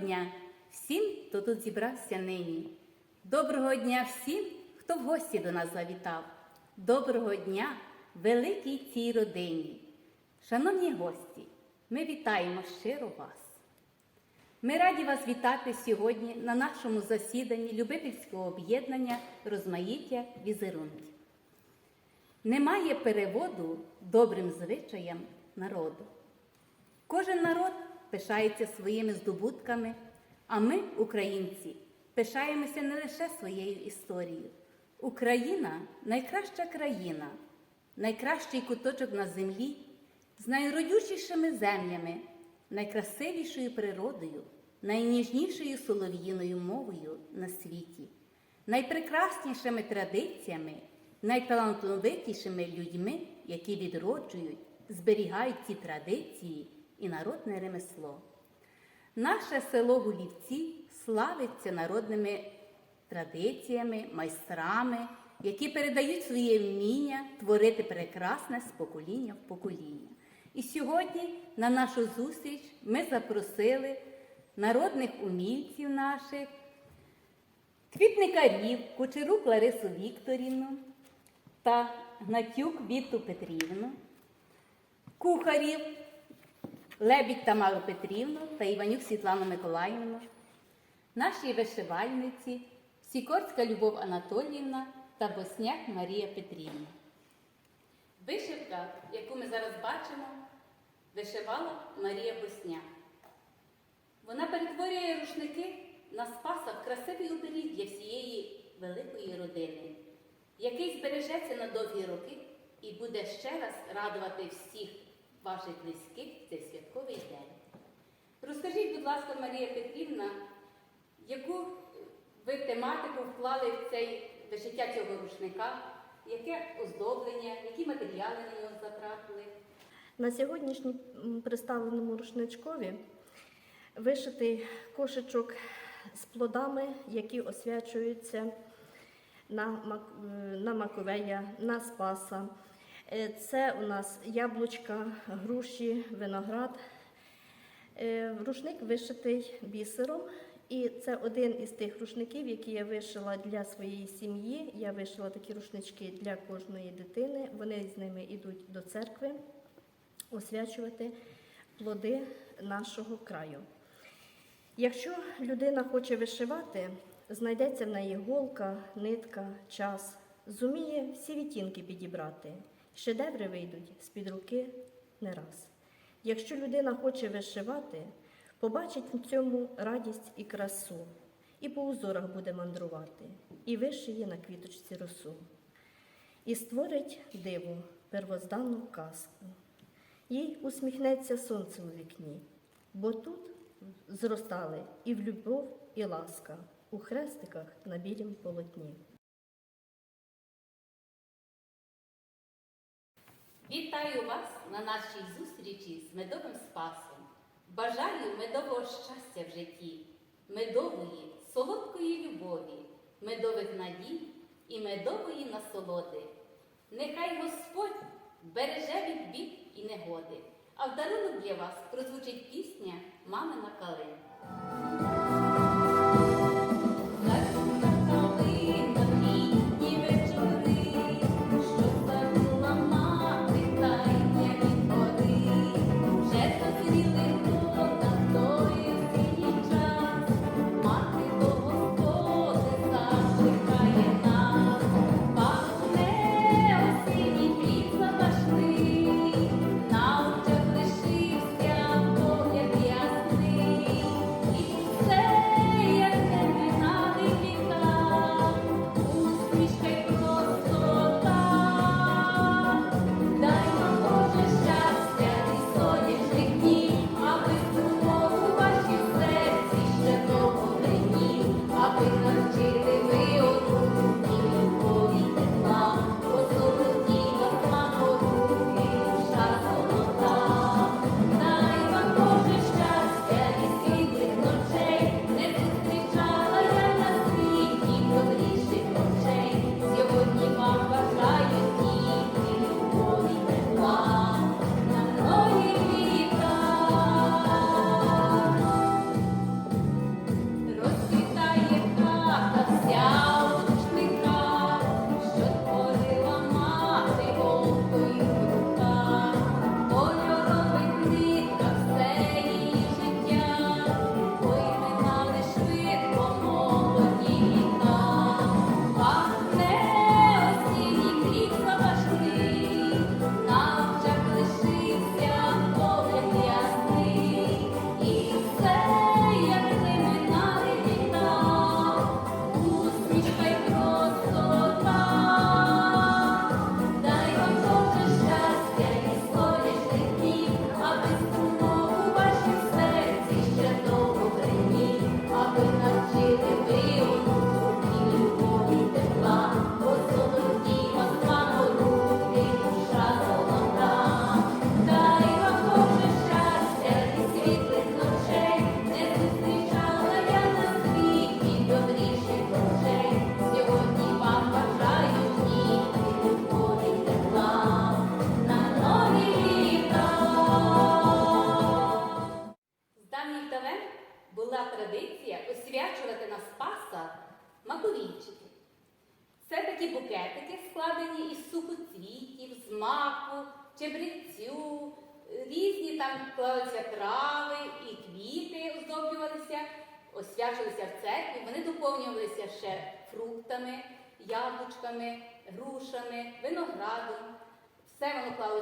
дня всім, хто тут зібрався нині. Доброго дня всім, хто в гості до нас завітав. Доброго дня великій цій родині. Шановні гості, ми вітаємо щиро вас. Ми раді вас вітати сьогодні на нашому засіданні Любительського об'єднання розмаїття візерунків. Немає переводу добрим звичаям народу. Кожен народ пишається своїми здобутками, а ми, українці, пишаємося не лише своєю історією. Україна найкраща країна, найкращий куточок на землі, з найродючішими землями, найкрасивішою природою, найніжнішою солов'їною мовою на світі, найпрекраснішими традиціями, найталановитішими людьми, які відроджують, зберігають ці традиції і народне ремесло. Наше село Гулівці славиться народними традиціями, майстрами, які передають своє вміння творити прекрасне з покоління в покоління. І сьогодні на нашу зустріч ми запросили народних умільців наших, квітникарів, Кучерук Ларису Вікторівну та Гнатюк Вікту Петрівну, кухарів Лебідь Тамару Петрівну та Іванюк Світлану Миколаївну, нашій вишивальниці, Сікорська Любов Анатоліївна та Босняк Марія Петрівна. Вишивка, яку ми зараз бачимо, вишивала Марія Босняк. Вона перетворює рушники на спаса в красивий оберіг для всієї великої родини, який збережеться на довгі роки і буде ще раз радувати всіх ваших близьких в цей святковий день. Розкажіть, будь ласка, Марія Петрівна, яку ви тематику вклали в цей вишиття цього рушника, яке оздоблення, які матеріали на нього затрапили? На сьогоднішній м, представленому рушничкові вишитий кошечок з плодами, які освячуються на, е, на Маковея, на Спаса. Е, Це у нас яблучка, груші, виноград. Е, Рушник вишитий бісером. І це один із тих рушників, які я вишила для своєї сім'ї. Я вишила такі рушнички для кожної дитини. Вони з ними йдуть до церкви освячувати плоди нашого краю. Якщо людина хоче вишивати, знайдеться в неї голка, нитка, час, зуміє всі відтінки підібрати. Шедеври вийдуть з-під руки не раз. Якщо людина хоче вишивати, побачить в цьому радість і красу, і по узорах буде мандрувати, і вишиє на квіточці росу, і створить диву, первозданну казку. Їй усміхнеться сонце у вікні, бо тут зростали і в любов, і ласка у хрестиках на білім полотні. Вітаю вас на нашій зустрічі з медовим спасом. Бажаю медового щастя в житті, медової, солодкої любові, медових надій і медової насолоди. Нехай Господь береже від бід і негоди, а в дарунок для вас прозвучить пісня Мамина калина.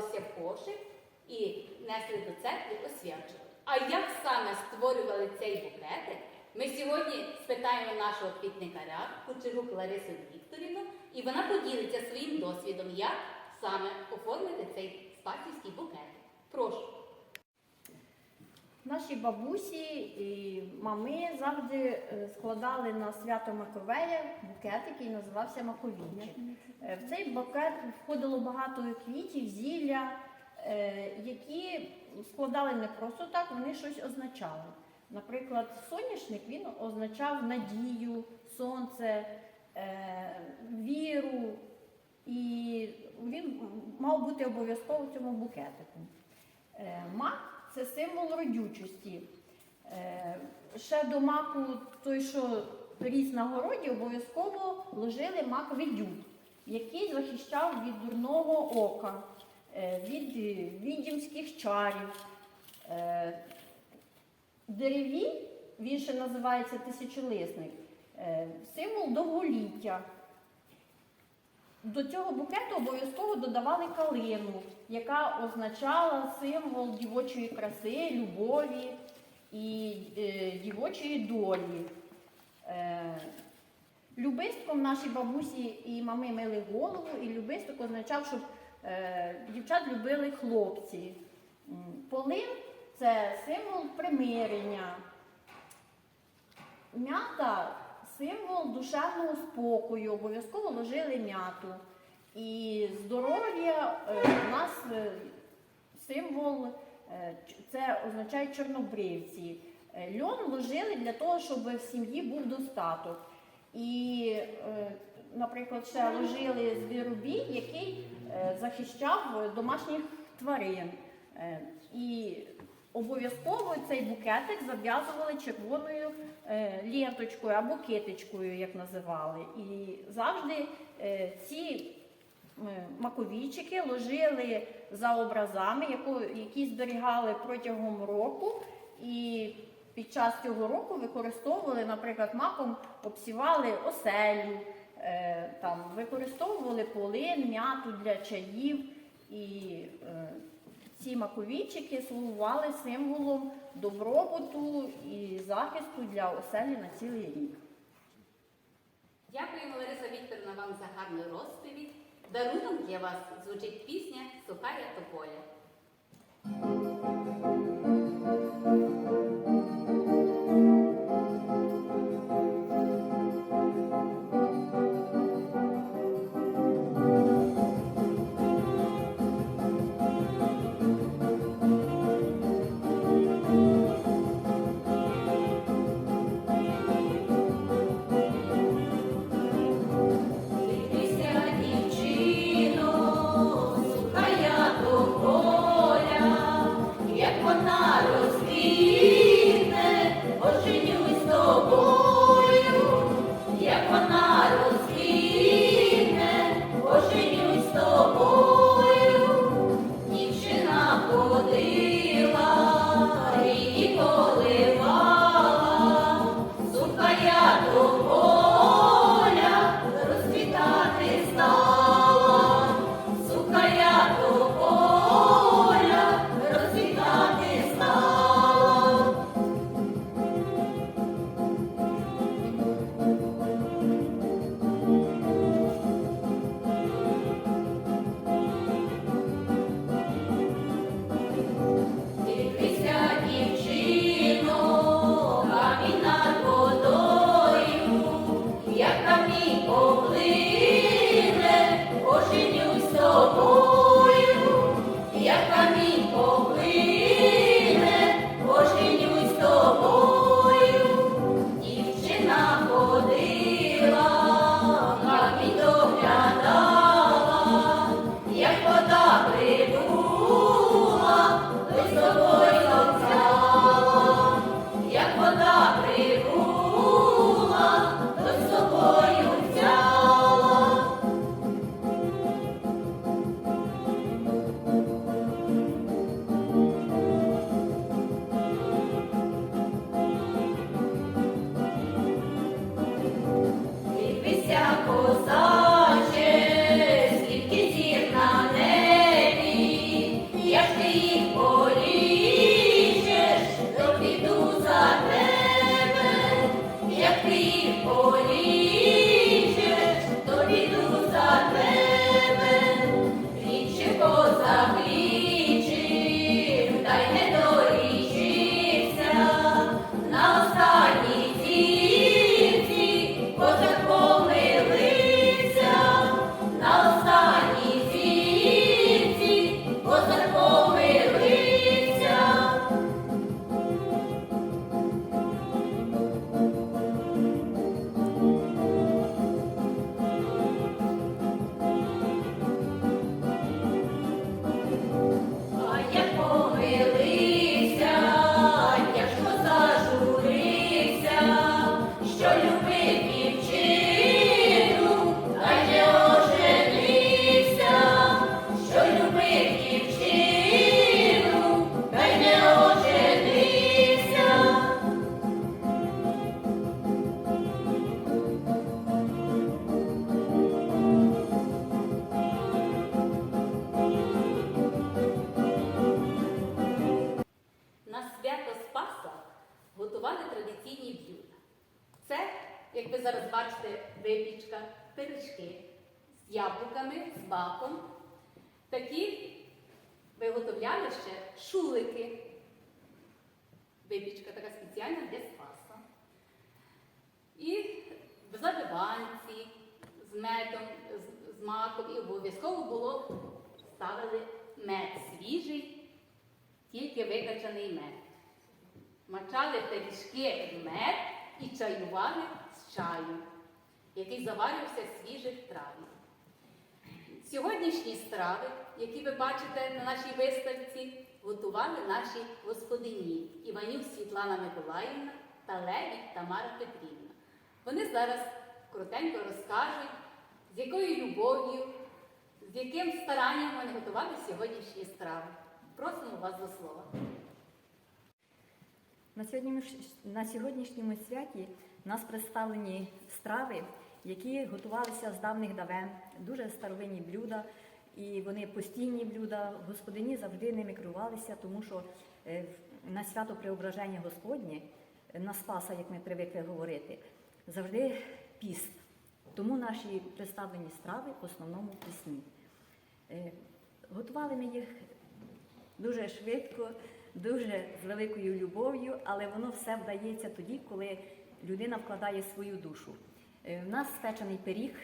В кошик і несли до церкви, освячували. А як саме створювали цей букетик, ми сьогодні спитаємо нашого квітникаря, Кучерук Ларису Вікторівну, і вона поділиться своїм досвідом, як саме оформити цей спасівський букетик. Прошу. Наші бабусі і мами завжди е, складали на свято Маковея букет, який називався Маковійчик. Е, В цей букет входило багато квітів, зілля, е, які складали не просто так, вони щось означали. Наприклад, соняшник він означав надію, сонце, віру, і він мав бути обов'язково в цьому букетику. Мак це символ родючості. Е, Ще до маку, той, що ріс на городі, обов'язково ложили мак відюд, який захищав від дурного ока, е, від відьмських чарів. Е, дереві, він ще називається тисячолисник, символ довголіття. До цього букету обов'язково додавали калину, яка означала символ дівочої краси, любові і е, дівочої долі. Е, любистком наші бабусі і мами мили голову, і любисток означав, щоб е, дівчат любили хлопці. Полин це символ примирення. М'ята символ душевного спокою, обов'язково ложили м'яту. І здоров'я е, у нас е, символ, е, це означає чорнобривці. Льон ложили для того, щоб в сім'ї був достаток. І, наприклад, ще ложили звіробій, який захищав домашніх тварин. І обов'язково цей букетик зав'язували червоною е, ленточкою або китичкою, як називали. І завжди е, ці е, маковійчики ложили за образами, які зберігали протягом року. І під час цього року використовували, наприклад, маком обсівали оселю, е, там, використовували полин, м'яту для чаїв. І е, ці маковійчики слугували символом добробуту і захисту для оселі на цілий рік. Дякуємо, Лариса Вікторівна, вам за гарну розповідь. Дарунок для вас звучить пісня Сухая тополя. Зараз бачите випічка, пиріжки з яблуками, з баком. Такі виготовляли ще шулики. Випічка така спеціальна для спаса. І забиванці з медом, з маком, і обов'язково було ставили мед свіжий, тільки викачаний мед. Мачали пиріжки в мед і чаювали з чаю, який заварювався з свіжих травів. Сьогоднішні страви, які ви бачите на нашій виставці, готували наші господині Іванюк Світлана Миколаївна та Лебідь Тамара Петрівна. Вони зараз коротенько розкажуть, з якою любов'ю, з яким старанням вони готували сьогоднішні страви. Просимо вас до слова. На сьогоднішньому, святі у нас представлені страви, які готувалися з давних давен, дуже старовинні блюда, і вони постійні блюда. Господині завжди ними керувалися, тому що е, на свято Преображення Господнє, е, на Спаса, як ми привикли говорити, завжди піст. Тому наші представлені страви в основному пісні. Е, Готували ми їх дуже швидко, дуже з великою любов'ю, але воно все вдається тоді, коли людина вкладає свою душу. Е, У нас спечений пиріг,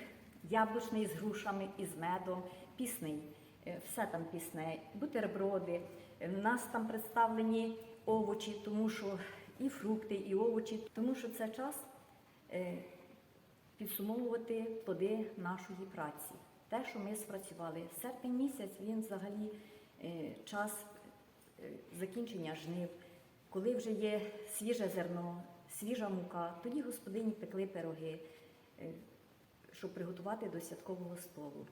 яблучний з грушами і з медом, пісний. Е, Все там пісне, бутерброди. Е, У нас там представлені овочі, тому що і фрукти, і овочі, тому що це час е, підсумовувати плоди нашої праці. Те, що ми спрацювали. Серпень місяць він взагалі е, час е, закінчення жнив, коли вже є свіже зерно, свіжа мука, тоді господині пекли пироги, е, щоб приготувати до святкового столу.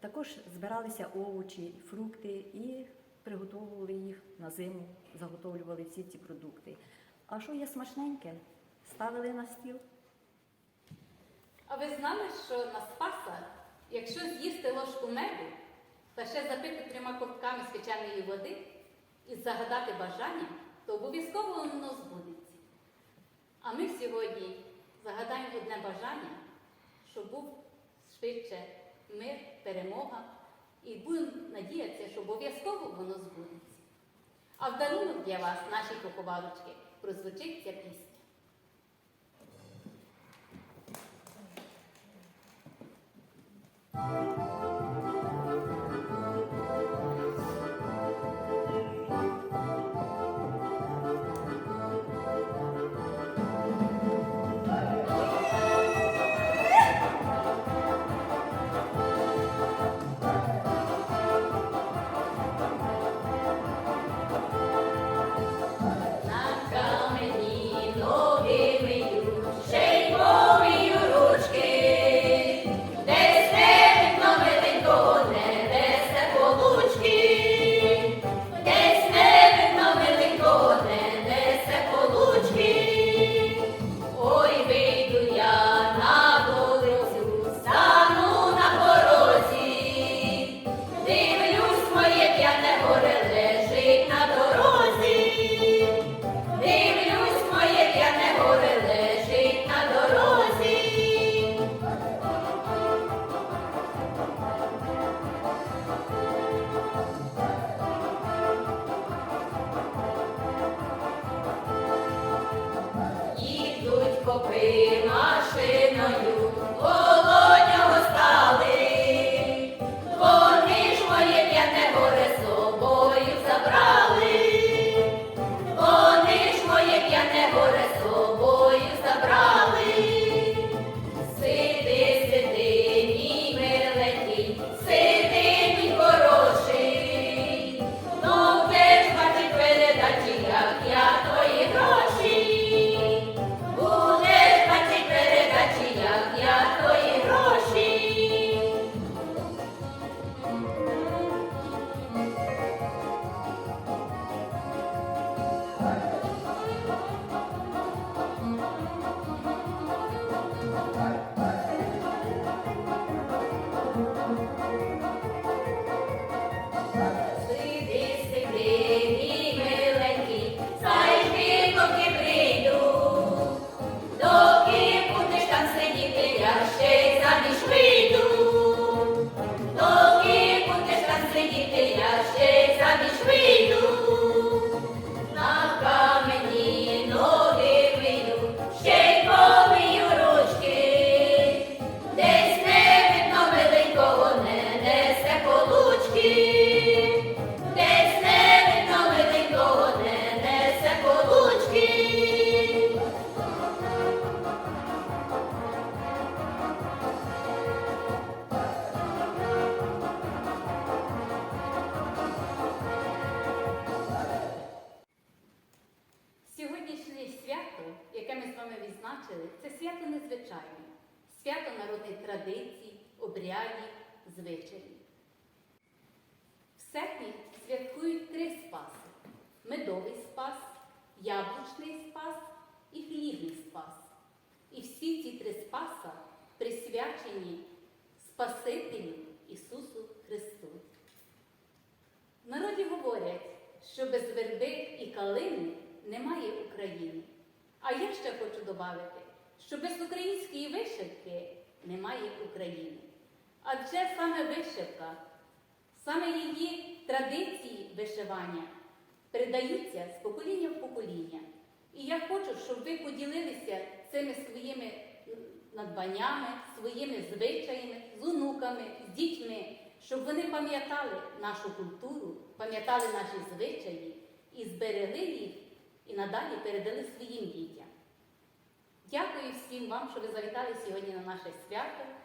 Також збиралися овочі, фрукти і приготовували їх на зиму, заготовлювали всі ці продукти. А що є смачненьке? Ставили на стіл. А ви знали, що на Спаса, якщо з'їсти ложку меду та ще запити трьома ковтками спеціальної води і загадати бажання, то обов'язково воно збудеться. А ми сьогодні загадаємо одне бажання, щоб був швидше мир, перемога, і будемо надіятися, що обов'язково воно збудеться. А в дарунок для вас, наші поховалочки, прозвучить ця пісня. На незвичайне свято народних традицій, обрядів, звичаїв. В серпні святкують три спаси: медовий спас, яблучний спас і хлібний спас. І всі ці три спаса присвячені Спасителю Ісусу Христу. В народі говорять, що без верби і калини немає України. А я ще хочу додати, що без української вишивки немає України. Адже саме вишивка, саме її традиції вишивання передаються з покоління в покоління. І я хочу, щоб ви поділилися цими своїми надбаннями, своїми звичаями, з онуками, з дітьми, щоб вони пам'ятали нашу культуру, пам'ятали наші звичаї і зберегли їх і надалі передали своїм дітям. Дякую всім вам, що ви завітали сьогодні на наше свято.